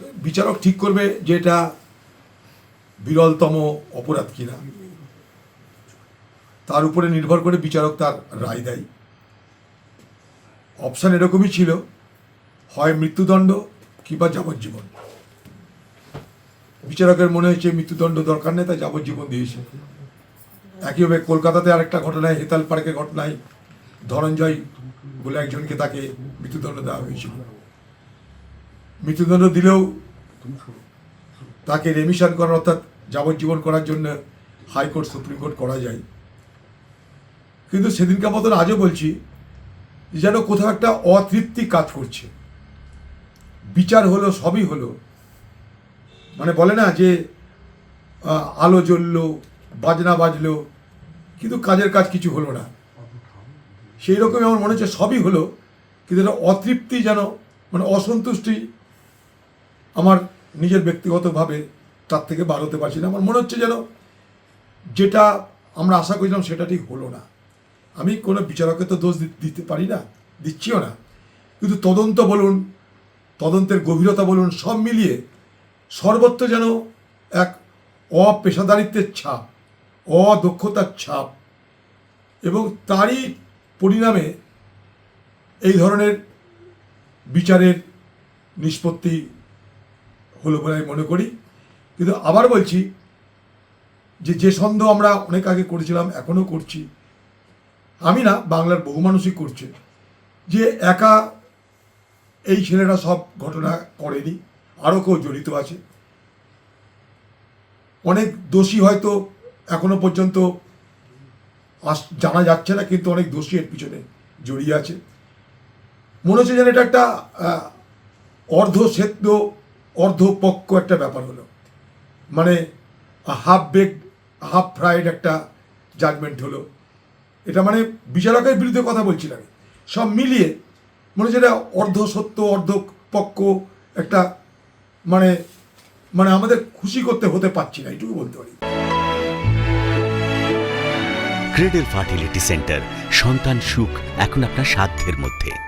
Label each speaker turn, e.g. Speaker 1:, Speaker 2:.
Speaker 1: বিচারক ঠিক করবে যে এটা বিরলতম অপরাধ কিনা। তার উপরে নির্ভর করে বিচারক তার রায় দেয়। অপশান এরকমই ছিল, হয় মৃত্যুদণ্ড কিংবা যাবজ্জীবন। বিচারকের মনে হয়েছে মৃত্যুদণ্ড দরকার নেই, তাই যাবজ্জীবন দিয়েছে। একইভাবে কলকাতাতে আরেকটা ঘটনায়, হেতাল পার্কের ঘটনায় ধনঞ্জয় বলে একজনকে তাকে মৃত্যুদণ্ড দেওয়া হয়েছিল। মৃত্যুদণ্ড দিলেও তাকে রেমিশন করার অর্থাৎ যাবজ্জীবন করার জন্য হাইকোর্ট, সুপ্রিম কোর্ট করা যায়। কিন্তু সেদিনকার মতন আজও বলছি যেন কোথাও একটা অতৃপ্তি কাজ করছে। বিচার হলো, সবই হলো। মানে বলে না যে আলো জ্বললো, বাজনা বাজলো, কিন্তু কাজের কাজ কিছু হলো না। সেই রকমই আমার মনে হচ্ছে সবই হলো, কিন্তু এটা অতৃপ্তি যেন মানে অসন্তুষ্টি আমার নিজের ব্যক্তিগতভাবে তার থেকে বার হতে পারছি না। আমার মনে হচ্ছে যেন যেটা আমরা আশা করেছিলাম সেটা ঠিক হলো না। আমি কোনো বিচারককে তো দোষ দিতে পারি না, দিচ্ছিও না। কিন্তু তদন্ত বলুন, তদন্তের গভীরতা বলুন, সব মিলিয়ে সর্বত্র যেন এক অপেশাদারিত্বের ছাপ, অদক্ষতার ছাপ। এবং তারই পরিণামে এই ধরনের বিচারের নিষ্পত্তি হলো বলে আমি মনে করি। কিন্তু আবার বলছি যে যে সন্দেহ আমরা অনেক আগে করেছিলাম, এখনও করছি। আমি না, বাংলার বহু মানুষই করছে যে, একা এই ছেলেরা সব ঘটনা করেনি, আরও কেউ জড়িত আছে। অনেক দোষী হয়তো এখনও পর্যন্ত আস- জানা যাচ্ছে না, কিন্তু অনেক দোষী এর পিছনে জড়িয়ে আছে। মনে হচ্ছে যেন এটা একটা অর্ধ সেদ্ধ অর্ধপক্ষ একটা ব্যাপার হলো। মানে হাফ বেক হাফ ফ্রাইড একটা জাজমেন্ট হলো। এটা মানে বিচারকের বিরুদ্ধে কথা বলছি আমি। সব মিলিয়ে মনে এটা অর্ধ সত্য অর্ধ পক্ষ একটা মানে মানে আমাদের খুশি করতে হতে পারছি না, এইটুকু বলতে পারি।
Speaker 2: ক্রেডেল ফার্টিলিটি সেন্টার সন্তান সুখ, এখন আপনার সাধ্যের মধ্যে।